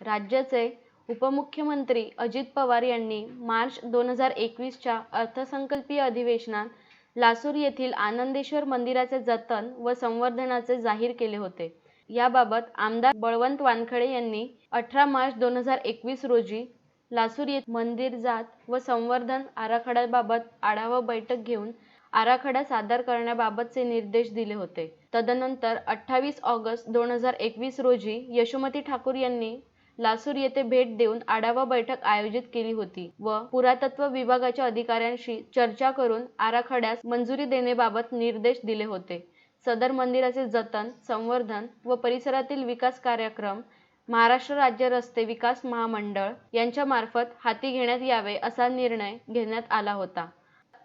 राज्याचे उपमुख्यमंत्री अजित पवार यांनी मार्च दोन हजार एकवीसच्या अर्थसंकल्पीय अधिवेशनात लासूर येथील आनंदेश्वर मंदिराचे जतन व संवर्धनाचे जाहीर केले होते. याबाबत आमदार बळवंत वानखडे यांनी अठरा मार्च दोन हजार एकवीस रोजी लासूर येथे मंदिरजात व संवर्धन आराखड्याबाबत आढावा बैठक घेऊन आराखडा सादर करण्याबाबतचे निर्देश दिले होते. तदनंतर अठ्ठावीस ऑगस्ट दोन हजार एकवीस रोजी यशोमती ठाकूर यांनी लासूर येथे भेट देऊन आढावा बैठक आयोजित केली होती व पुरातत्व विभागाच्या अधिकाऱ्यांशी चर्चा करून आराखड्यास मंजुरी देण्याबाबत निर्देश दिले होते. सदर मंदिराचे जतन, संवर्धन व परिसरातील विकास कार्यक्रम महाराष्ट्र राज्य रस्ते विकास महामंडळ यांच्यामार्फत हाती घेण्यात यावे असा निर्णय घेण्यात आला होता.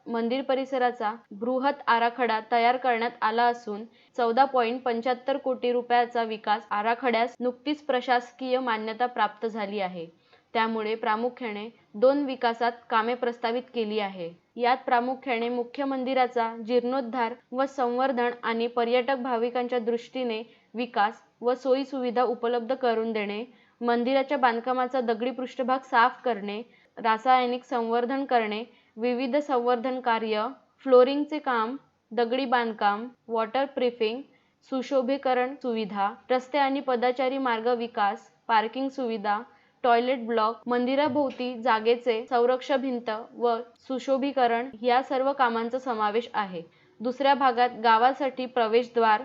मंदिर परिसराचा बृहत आराखडा तयार करण्यात आला असून चौदा पॉईंट पंच्याहत्तर कोटी रुपयाचा विकास आराखड्यास नुकतीच प्रशासकीय मान्यता प्राप्त झाली आहे. त्यामुळे प्रामुख्याने दोन विकासात कामे प्रस्तावित केली आहे. यात प्रामुख्याने मुख्य मंदिराचा जीर्णोद्धार व संवर्धन आणि पर्यटक भाविकांच्या दृष्टीने विकास व सोयी-सुविधा उपलब्ध करून देणे, मंदिराच्या बांधकामाचा दगडी पृष्ठभाग साफ करणे, रासायनिक संवर्धन करणे, विविध संवर्धन कार्य, फ्लोरिंगचे काम, दगडी बांधकाम, वॉटर प्रिफिंग सुशोभीकरण सुविधा, रस्ते आणि पदाचारी मार्ग विकास, पार्किंग सुविधा, टॉयलेट ब्लॉक, मंदिराभोवती जागेचे संरक्ष भिंत व सुशोभीकरण या सर्व कामांचा समावेश आहे. दुसऱ्या भागात गावासाठी प्रवेशद्वार,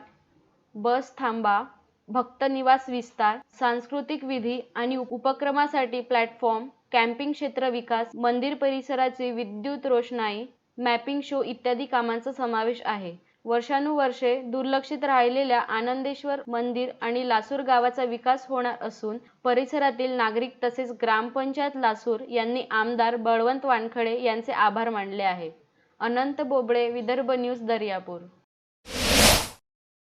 बस थांबा, भक्त निवास विस्तार, सांस्कृतिक विधी आणि उपक्रमासाठी प्लॅटफॉर्म, कॅम्पिंग क्षेत्र विकास, मंदिर परिसराची विद्युत रोषणाई, मॅपिंग शो इत्यादी कामांचा समावेश आहे. वर्षानुवर्षे दुर्लक्षित राहिलेल्या आनंदेश्वर मंदिर आणि लासूर गावाचा विकास होणार असून परिसरातील नागरिक तसेच ग्रामपंचायत लासूर यांनी आमदार बळवंत वानखडे यांचे आभार मानले आहे अनंत बोबडे विदर्भ न्यूज दर्यापूर